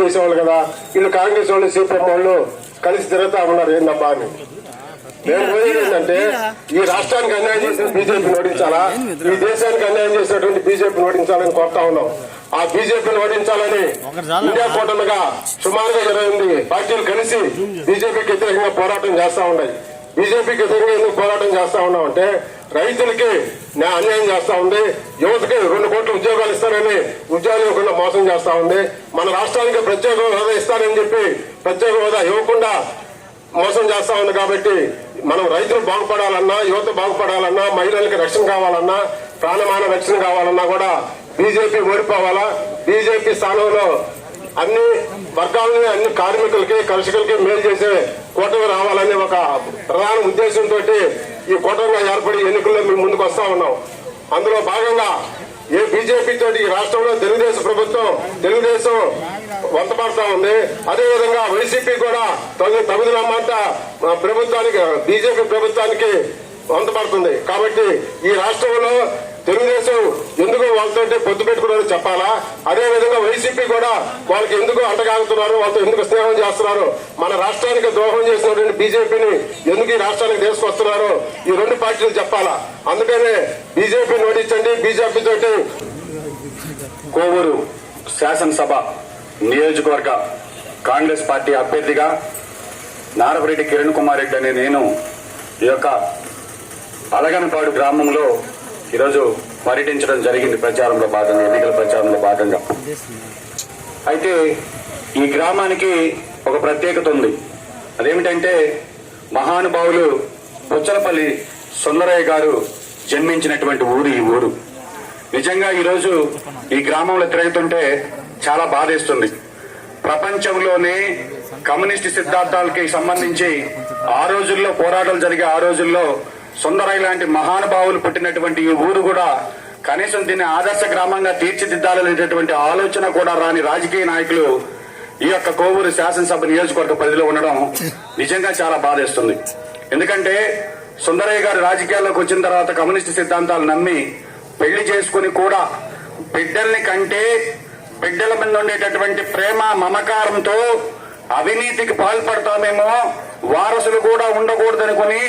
చేసేవాళ్ళు కదా. వీళ్ళు కాంగ్రెస్ వాళ్ళు సిపిఎం వాళ్ళు కలిసి తిరుగుతా ఉన్నారు ఏందబ్బా అని. నేను పోయేది ఏంటంటే ఈ రాష్ట్రానికి అన్యాయం చేసిన బీజేపీని ఓడించాలా? ఈ దేశానికి అన్యాయం చేసినటువంటి బీజేపీని ఓడించాలని కోరుతా ఉన్నాం. ఆ బీజేపీని ఓడించాలని ఇండియా కూటమిగా సుమారుగా ఇరవై ఎనిమిది పార్టీలు కలిసి బీజేపీకి వ్యతిరేకంగా పోరాటం చేస్తా ఉన్నాయి. బీజేపీకి వ్యతిరేకంగా ఎందుకు పోరాటం చేస్తా ఉన్నాం అంటే రైతులకి అన్యాయం చేస్తా ఉంది. యువతకి రెండు కోట్ల ఉద్యోగాలు ఇస్తానని ఉద్యోగాలు ఇవ్వకుండా మోసం చేస్తా ఉంది. మన రాష్ట్రానికి ప్రత్యేక హోదా ఇస్తానని చెప్పి ప్రత్యేక హోదా ఇవ్వకుండా మోసం చేస్తా ఉంది కాబట్టి మనం రైతులు బాగుపడాలన్నా యువత బాగుపడాలన్నా మహిళలకి రక్షణ కావాలన్నా ప్రాణమాన రక్షణ కావాలన్నా కూడా బీజేపీ ఓడిపోవాలా? బీజేపీ స్థానంలో అన్ని వర్గాలని అన్ని కార్మికులకి కలుషకులకి మేలు చేసే కూటమి రావాలని ఒక ప్రధాన ఉద్దేశంతో ఈ కూటమిగా ఏర్పడి ఎన్నికల్లో మేము ముందుకు వస్తా ఉన్నాం. అందులో భాగంగా ఏ బీజేపీ తోటి ఈ రాష్ట్రంలో తెలుగుదేశం ప్రభుత్వం తెలుగుదేశం వంతపడతా ఉంది. అదేవిధంగా వైసీపీ కూడా తగు తగుదలమ్మంతా ప్రభుత్వానికి బీజేపీ ప్రభుత్వానికి వంతపడుతుంది. కాబట్టి ఈ రాష్ట్రంలో తెలుగుదేశం ఎందుకు వాళ్ళతో పొత్తు పెట్టుకున్నారో చెప్పాలా? అదే విధంగా వైసీపీ కూడా వాళ్ళకి ఎందుకు అంటగాగుతున్నారు? వాళ్ళతో ఎందుకు స్నేహం చేస్తున్నారు? మన రాష్ట్రానికి ద్రోహం చేసినటువంటి బీజేపీని ఎందుకు ఈ రాష్ట్రానికి తీసుకొస్తున్నారో? ఈ రెండు పార్టీలు చెప్పాలా? అందుకనే బీజేపీని ఓడించండి బీజేపీ తోటి కోవూరు శాసనసభ నియోజకవర్గ కాంగ్రెస్ పార్టీ అభ్యర్థిగా నారపరెడ్డి కిరణ్ కుమార్ రెడ్డి అనే నేను ఈ యొక్క అలగనపాడు గ్రామంలో ఈరోజు పర్యటించడం జరిగింది ప్రచారంలో భాగంగా ఎన్నికల ప్రచారంలో భాగంగా. అయితే ఈ గ్రామానికి ఒక ప్రత్యేకత ఉంది. అదేమిటంటే మహానుభావులు పుచ్చలపల్లి సుందరయ్య గారు జన్మించినటువంటి ఊరు ఈ ఊరు. నిజంగా ఈరోజు ఈ గ్రామంలో తిరుగుతుంటే చాలా బాధేస్తుంది. ప్రపంచంలోనే కమ్యూనిస్ట్ సిద్ధాంతాలకి సంబంధించి ఆ రోజుల్లో పోరాటాలు జరిగే ఆ రోజుల్లో సుందరయ్య లాంటి మహానుభావులు పుట్టినటువంటి ఈ ఊరు కూడా కనీసం దీన్ని ఆదర్శ గ్రామంగా తీర్చిదిద్దాలనేటటువంటి ఆలోచన కూడా రాని రాజకీయ నాయకులు ఈ యొక్క కోవూరు శాసనసభ నియోజకవర్గ పరిధిలో ఉండడం నిజంగా చాలా బాధేస్తుంది. ఎందుకంటే సుందరయ్య గారు రాజకీయాల్లోకి వచ్చిన తర్వాత కమ్యూనిస్ట్ సిద్ధాంతాలు నమ్మి పెళ్ళి చేసుకుని కూడా బిడ్డల్ని కంటే బిడ్డల మీద ఉండేటటువంటి ప్రేమ మమకారంతో అవినీతికి పాల్పడతామేమో వారసులు కూడా ఉండకూడదనుకుని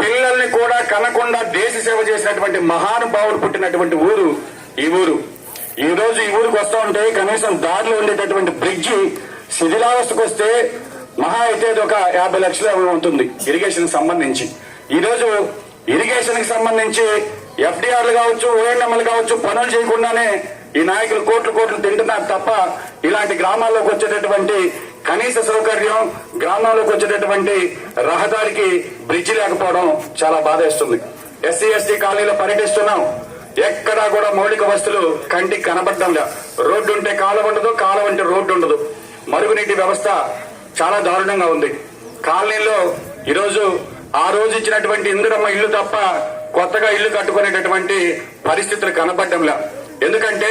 పిల్లల్ని కూడా కనకుండా దేశ సేవ చేసినటువంటి మహానుభావులు పుట్టినటువంటి ఊరు ఈ ఊరు. ఈ రోజు ఈ ఊరికి వస్తా ఉంటే కనీసం దారిలో ఉండేటటువంటి బ్రిడ్జి శిథిలావస్థకు వస్తే మహా అయితే ఒక యాభై లక్షలు ఉంటుంది ఇరిగేషన్ సంబంధించి. ఈ రోజు ఇరిగేషన్కి సంబంధించి ఎఫ్డీఆర్లు కావచ్చు ఓఎన్ఎంలు కావచ్చు పనులు చేయకుండానే ఈ నాయకులు కోట్లు కోట్లు తింటున్నారు తప్ప ఇలాంటి గ్రామాల్లోకి వచ్చేటటువంటి కనీస సౌకర్యం గ్రామంలోకి వచ్చేటటువంటి రహదారికి బ్రిడ్జి లేకపోవడం చాలా బాధేస్తుంది. ఎస్సీ ఎస్టీ కాలనీలో పర్యటిస్తున్నాం. ఎక్కడా కూడా మౌలిక వస్తువులు కంటికి కనబడడం లే. రోడ్డు ఉంటే కాలం ఉండదు కాలం ఉంటే రోడ్డు ఉండదు. మరుగునీటి వ్యవస్థ చాలా దారుణంగా ఉంది. కాలనీలో ఈరోజు ఆ రోజు ఇచ్చినటువంటి ఇందిరమ్మ ఇల్లు తప్ప కొత్తగా ఇల్లు కట్టుకునేటటువంటి పరిస్థితులు కనబడ్డంలా ఎందుకంటే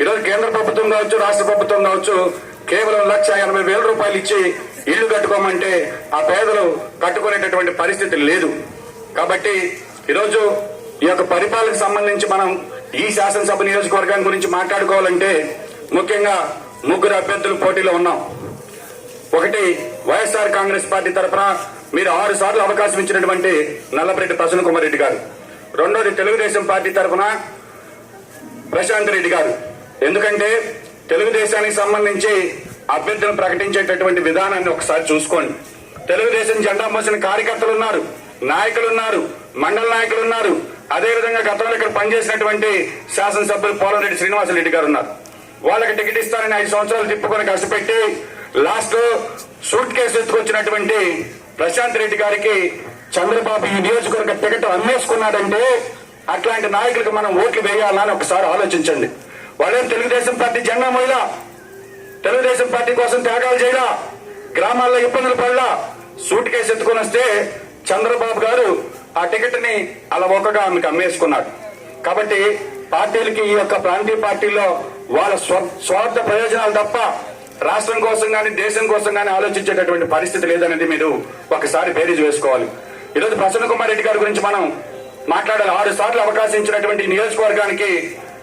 ఈరోజు కేంద్ర ప్రభుత్వం కావచ్చు రాష్ట్ర ప్రభుత్వం కావచ్చు కేవలం లక్ష ఎనభై వేల రూపాయలు ఇచ్చి ఇల్లు కట్టుకోమంటే ఆ పేదలు కట్టుకునేటటువంటి పరిస్థితి లేదు. కాబట్టి ఈరోజు ఈ యొక్క పరిపాలనకు సంబంధించి మనం ఈ శాసనసభ నియోజకవర్గం గురించి మాట్లాడుకోవాలంటే ముఖ్యంగా ముగ్గురు అభ్యర్థులు పోటీలో ఉన్నాం. ఒకటి వైఎస్ఆర్ కాంగ్రెస్ పార్టీ తరఫున మీరు ఆరు సార్లు అవకాశం ఇచ్చినటువంటి నల్లపరెడ్డి ప్రసన్న కుమార్ రెడ్డి గారు. రెండోది తెలుగుదేశం పార్టీ తరఫున ప్రశాంత్ రెడ్డి గారు. ఎందుకంటే తెలుగుదేశానికి సంబంధించి అభ్యర్థులను ప్రకటించేటటువంటి విధానాన్ని ఒకసారి చూసుకోండి. తెలుగుదేశం జెండా మోసిన కార్యకర్తలు ఉన్నారు నాయకులు ఉన్నారు మండల నాయకులు ఉన్నారు అదేవిధంగా గతంలో ఇక్కడ పనిచేసినటువంటి శాసనసభ్యులు పోలంరెడ్డి శ్రీనివాసరెడ్డి గారు ఉన్నారు వాళ్ళకి టికెట్ ఇస్తారని ఐదు సంవత్సరాలు తిప్పుకొని కష్టపెట్టి లాస్ట్లో సూట్ కేసు ఎత్తుకొచ్చినటువంటి ప్రశాంత్ రెడ్డి గారికి చంద్రబాబు ఈ నియోజకవర్గ టికెట్ అమ్మేసుకున్నాడంటే అట్లాంటి నాయకులకు మనం ఓట్లు వేయాలని ఒకసారి ఆలోచించండి. వాళ్ళేం తెలుగుదేశం పార్టీ జెండా మహిళ తెలుగుదేశం పార్టీ కోసం త్యాగాలు చేయలా? గ్రామాల్లో ఇబ్బందులు పడలా? సూట్ కేసు ఎత్తుకొని వస్తే చంద్రబాబు గారు ఆ టికెట్ని అలా ఒక్కగా ఆమెకు అమ్మేసుకున్నాడు. కాబట్టి పార్టీలకి ఈ యొక్క ప్రాంతీయ పార్టీల్లో వాళ్ళ స్వ- స్వార్థ ప్రయోజనాలు తప్ప రాష్ట్రం కోసం కానీ దేశం కోసం కానీ ఆలోచించేటటువంటి పరిస్థితి లేదనేది మీరు ఒకసారి బేరీజ్ వేసుకోవాలి. ఈరోజు ప్రసన్న కుమార్ రెడ్డి గారి గురించి మనం మాట్లాడాలి. ఆరు సార్లు అవకాశం ఇచ్చినటువంటి నియోజకవర్గానికి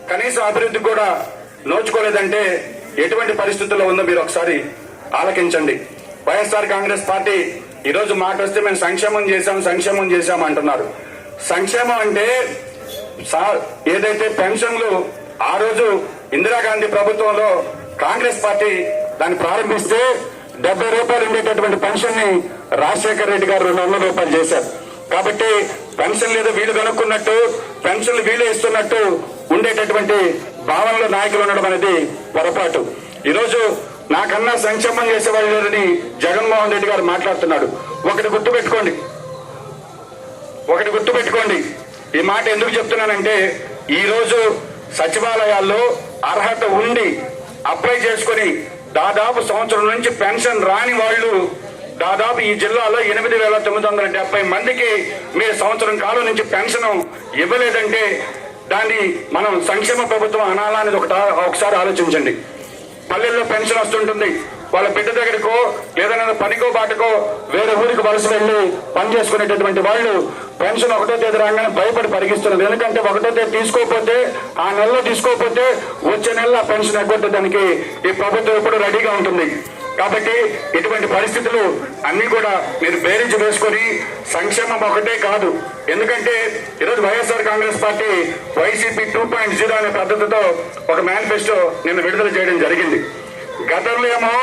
కనీసం అభివృద్ధి కూడా నోచుకోలేదంటే ఎటువంటి పరిస్థితుల్లో ఉందో మీరు ఒకసారి ఆలకించండి. వైఎస్ఆర్ కాంగ్రెస్ పార్టీ ఈ రోజు మాట వస్తే మేము సంక్షేమం చేశాం సంక్షేమం చేశాం అంటున్నారు. సంక్షేమం అంటే ఏదైతే పెన్షన్లు ఆ రోజు ఇందిరాగాంధీ ప్రభుత్వంలో కాంగ్రెస్ పార్టీ దాన్ని ప్రారంభిస్తే డెబ్బై రూపాయలు ఉండేటటువంటి పెన్షన్ని రాజశేఖర రెడ్డి గారు రెండు వందల రూపాయలు చేశారు. కాబట్టి పెన్షన్ లేదా వీళ్ళు కనుక్కున్నట్టు పెన్షన్లు వీళ్ళు ఇస్తున్నట్టు ఉండేటటువంటి భావనలో నాయకులు ఉండడం అనేది పొరపాటు. ఈరోజు నాకన్నా సంక్షేమం చేసేవాళ్ళు లేరని జగన్మోహన్ రెడ్డి గారు మాట్లాడుతున్నాడు. ఒకటి గుర్తు పెట్టుకోండి ఒకటి గుర్తు పెట్టుకోండి ఈ మాట ఎందుకు చెప్తున్నానంటే ఈరోజు సచివాలయాల్లో అర్హత ఉండి అప్లై చేసుకొని దాదాపు సంవత్సరం నుంచి పెన్షన్ రాని వాళ్ళు దాదాపు ఈ జిల్లాలో ఎనిమిది వేల తొమ్మిది వందల డెబ్బై మందికి మీ సంవత్సరం కాలం నుంచి పెన్షన్ ఇవ్వలేదంటే దాన్ని మనం సంక్షేమ ప్రభుత్వం అనాలా అనేది ఒకట ఒకసారి ఆలోచించండి. పల్లెల్లో పెన్షన్ వస్తుంటుంది. వాళ్ళ బిడ్డ దగ్గరకో లేదన్నా పనికో బాటకో వేరే ఊరికి వలస వెళ్ళి పని చేసుకునేటటువంటి వాళ్ళు పెన్షన్ ఒకటో తేదీ రాగానే భయపడి పరిగిస్తున్నారు ఎందుకంటే ఒకటో తేదీ తీసుకోకపోతే ఆ నెలలో తీసుకోకపోతే వచ్చే నెల పెన్షన్ ఎగ్గొట్టడానికి ఈ ప్రభుత్వం ఎప్పుడు రెడీగా ఉంటుంది. కాబట్టి ఇటువంటి పరిస్థితులు అన్ని కూడా మీరు బేరించి వేసుకొని సంక్షేమం ఒకటే కాదు. ఎందుకంటే ఈరోజు YSR Congress party YCP two point zero అనే పద్ధతితో ఒక మేనిఫెస్టో నిన్న విడుదల చేయడం జరిగింది. గతంలో ఏమో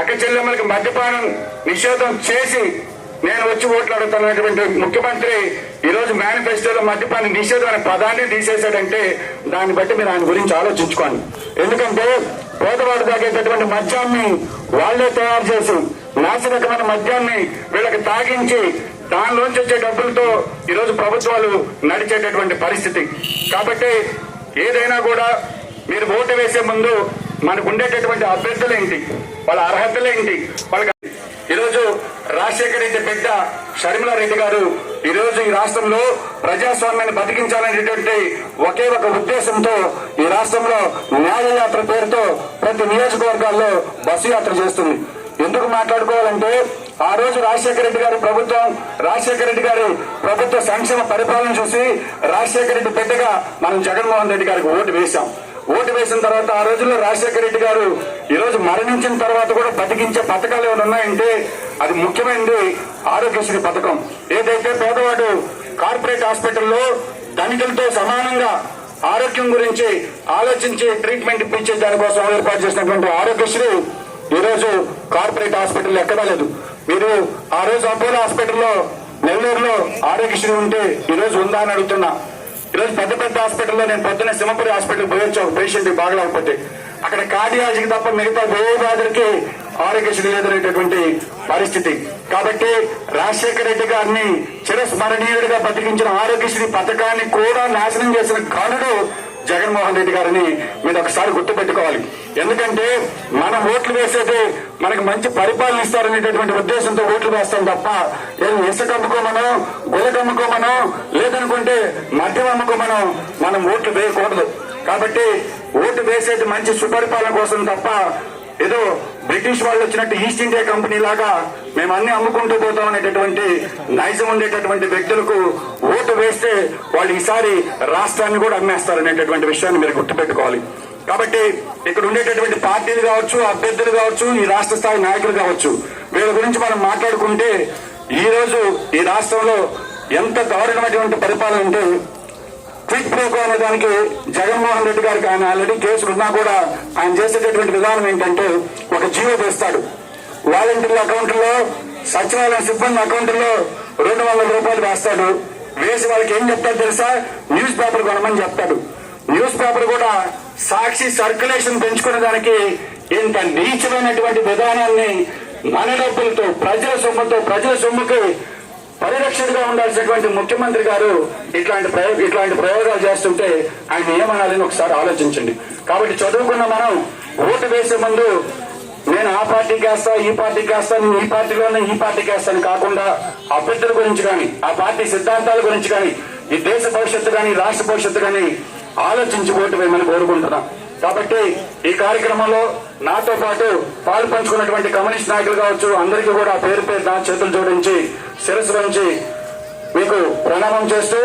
అక్క చెల్లెమ్మలకి మద్యపానం నిషేధం చేసి నేను వచ్చి ఓట్లు అడుగుతున్నటువంటి ముఖ్యమంత్రి ఈరోజు మేనిఫెస్టోలో మద్యపాన నిషేధం అనే పదాన్ని తీసేశాడంటే దాన్ని బట్టి మీరు ఆయన గురించి ఆలోచించుకోండి. ఎందుకంటే పేదవాడు తాగేటటువంటి మద్యాన్ని వాళ్ళే తయారు చేసి నాశనకమైన మద్యాన్ని వీళ్ళకి తాగించి దానిలోంచి వచ్చే డబ్బులతో ఈరోజు ప్రభుత్వాలు నడిచేటటువంటి పరిస్థితి. కాబట్టి ఏదైనా కూడా మీరు ఓటు వేసే ముందు మనకు ఉండేటటువంటి అభ్యర్థులేంటి వాళ్ళ అర్హతలేంటి వాళ్ళకి ఈరోజు రాజశేఖర రెడ్డి బిడ్డ షర్మిలా రెడ్డి గారు ఈ రోజు ఈ రాష్ట్రంలో ప్రజాస్వామ్యాన్ని బతికించాలనేటువంటి ఒకే ఒక ఉద్దేశంతో ఈ రాష్ట్రంలో న్యాయయాత్ర పేరుతో ప్రతి నియోజకవర్గాల్లో బస్సు యాత్ర చేస్తుంది. ఎందుకు మాట్లాడుకోవాలంటే ఆ రోజు రాజశేఖర రెడ్డి గారి ప్రభుత్వం రాజశేఖర రెడ్డి గారి ప్రభుత్వ సంక్షేమ పరిపాలన చూసి రాజశేఖర రెడ్డి బిడ్డగా మనం జగన్మోహన్ రెడ్డి గారికి ఓటు వేశాం. ఓటు వేసిన తర్వాత ఆ రోజుల్లో రాజశేఖర రెడ్డి గారు ఈరోజు మరణించిన తర్వాత కూడా బతికించే పథకాలు ఏమైనా ఉన్నాయంటే అది ముఖ్యమైనది ఆరోగ్యశ్రీ పథకం. ఏదైతే పేదవాడు కార్పొరేట్ హాస్పిటల్లో ధనికులతో సమానంగా ఆరోగ్యం గురించి ఆలోచించి ట్రీట్మెంట్ ఇప్పించే దానికోసం ఏర్పాటు చేసినటువంటి ఆరోగ్యశ్రీ ఈ రోజు కార్పొరేట్ హాస్పిటల్ ఎక్కడలేదు మీరు ఆ రోజు అపోలో హాస్పిటల్లో నెల్లూరులో ఆరోగ్యశ్రీ ఉంటే ఈ రోజు ఉందా అని అడుగుతున్నా. ఈరోజు పెద్ద పెద్ద హాస్పిటల్లో నేను పొద్దున్న సింహపురి హాస్పిటల్ పోయొచ్చు ఒక పేషెంట్ బాగలేకపోతే. అక్కడ కార్డియాలజీకి తప్ప మిగతా ఏ వ్యాధులకి ఆరోగ్యశ్రీ లేదనేటటువంటి పరిస్థితి. కాబట్టి రాజశేఖర రెడ్డి గారిని చిరస్మరణీయుడిగా బతికించిన ఆరోగ్యశ్రీ పథకాన్ని కూడా నాశనం చేసిన ఘనుడు జగన్మోహన్ రెడ్డి గారిని మీరు ఒకసారి గుర్తుపెట్టుకోవాలి. ఎందుకంటే మన ఓట్లు వేసేది మనకు మంచి పరిపాలన ఇస్తారనేటటువంటి ఉద్దేశంతో ఓట్లు వేస్తాం తప్ప ఏం ఇసుక అమ్ముకోమనో గులక అమ్ముకోమనో లేదనుకుంటే మద్యం అమ్ముకోమనో మనం ఓట్లు వేయకూడదు. కాబట్టి ఓటు వేసేది మంచి సుపరిపాలన కోసం తప్ప ఏదో బ్రిటిష్ వాళ్ళు వచ్చినట్టు ఈస్ట్ ఇండియా కంపెనీ లాగా మేము అన్ని అమ్ముకుంటూ పోతాం అనేటటువంటి నైజం ఉండేటటువంటి వ్యక్తులకు ఓటు వేస్తే వాళ్ళు ఈసారి రాష్ట్రాన్ని కూడా అమ్మేస్తారు అనేటటువంటి విషయాన్ని మీరు గుర్తుపెట్టుకోవాలి. కాబట్టి ఇక్కడ ఉండేటటువంటి పార్టీలు కావచ్చు అభ్యర్థులు కావచ్చు ఈ రాష్ట్ర స్థాయి నాయకులు కావచ్చు వీళ్ళ గురించి మనం మాట్లాడుకుంటే ఈ రోజు ఈ రాష్ట్రంలో ఎంత దారుణమైనటువంటి పరిపాలన అంటే క్విక్ ప్రోకో దానికి జగన్మోహన్ రెడ్డి గారికి ఆయన ఆల్రెడీ కేసులు ఉన్నా కూడా ఆయన చేసేటటువంటి విధానం ఏంటంటే ఒక జీవో తెస్తాడు. వాలంటీర్ల అకౌంట్లో సచివాలయం సిబ్బంది అకౌంట్లో రెండు వందల రూపాయలు వేస్తాడు. వేసి వాళ్ళకి ఏం చెప్తాడు తెలుసా? న్యూస్ పేపర్ కొనమని చెప్తాడు. న్యూస్ పేపర్ కూడా సాక్షి సర్క్యులేషన్ పెంచుకునే దానికి ఇంత నీచమైనటువంటి విధానాన్ని మన డబ్బులతో ప్రజల సొమ్ముతో ప్రజల సొమ్ముకి పరిరక్షణగా ఉండాల్సినటువంటి ముఖ్యమంత్రి గారు ఇట్లాంటి ప్రయోగ ఇట్లాంటి ప్రయోగాలు చేస్తుంటే ఆయన ఏమనాలని ఒకసారి ఆలోచించండి. కాబట్టి చదువుకున్న మనం ఓటు వేసే ముందు నేను ఆ పార్టీకి వేస్తా ఈ పార్టీకి వేస్తాను నేను ఈ పార్టీలోనే ఈ పార్టీకి వేస్తాను కాకుండా అభ్యర్థుల గురించి కానీ ఆ పార్టీ సిద్ధాంతాల గురించి కానీ ఈ దేశ భవిష్యత్తు కానీ రాష్ట్ర భవిష్యత్తు కానీ ఆలోచించి ఓటు వేయమని కోరుకుంటున్నాను కాబట్టి ఈ కార్యక్రమంలో నాతో పాటు పాలు పంచుకున్నటువంటి కమ్యూనిస్ట్ నాయకులు కావచ్చు అందరికీ కూడా పేరు పేరు నా చేతులు జోడించి శిరస్సు వంచి మీకు ప్రణామం చేస్తూ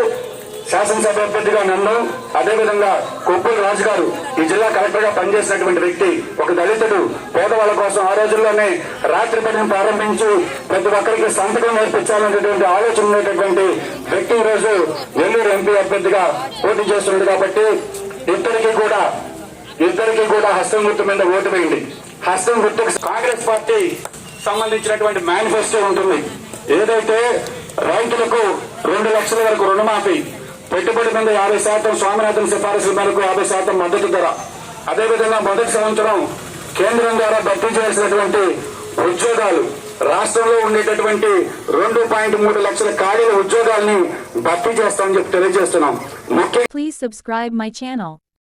శాసనసభ అభ్యర్థిగా నన్ను అదేవిధంగా కొప్పుల రాజు గారు ఈ జిల్లా కలెక్టర్గా పనిచేసినటువంటి వ్యక్తి ఒక దళితుడు పేదవాళ్ళ కోసం ఆ రోజుల్లోనే రాత్రి పనిని ప్రారంభించి ప్రతి ఒక్కరికి సంతకం నేర్పించాలనేటువంటి ఆలోచన ఉన్నటువంటి వ్యక్తి ఈ రోజు నెల్లూరు ఎంపీ అభ్యర్థిగా పోటీ చేస్తున్నాడు కాబట్టి ఇద్దరికి కూడా ఇద్దరికి కూడా హస్తం గుర్తు మీద ఓటు వేయండి. హస్తం గుర్తుకు కాంగ్రెస్ పార్టీ సంబంధించినటువంటి మేనిఫెస్టో ఉంటుంది. ఏదైతే రైతులకు రెండు లక్షల వరకు రుణమాఫీ పెట్టుబడి మీద యాభై శాతం స్వామినాథన్ సిఫారసుల మేరకు యాభై శాతం మద్దతు ధర. అదేవిధంగా మొదటి సంవత్సరం కేంద్రం ద్వారా భర్తీ చేయాల్సినటువంటి ఉద్యోగాలు రాష్ట్రంలో ఉండేటటువంటి రెండు పాయింట్ మూడు లక్షల ఖాళీల ఉద్యోగాల్ని భర్తీ చేస్తామని చెప్పి తెలియజేస్తున్నాం. ముఖ్యంగా ప్లీజ్ సబ్స్క్రైబ్ మై ఛానల్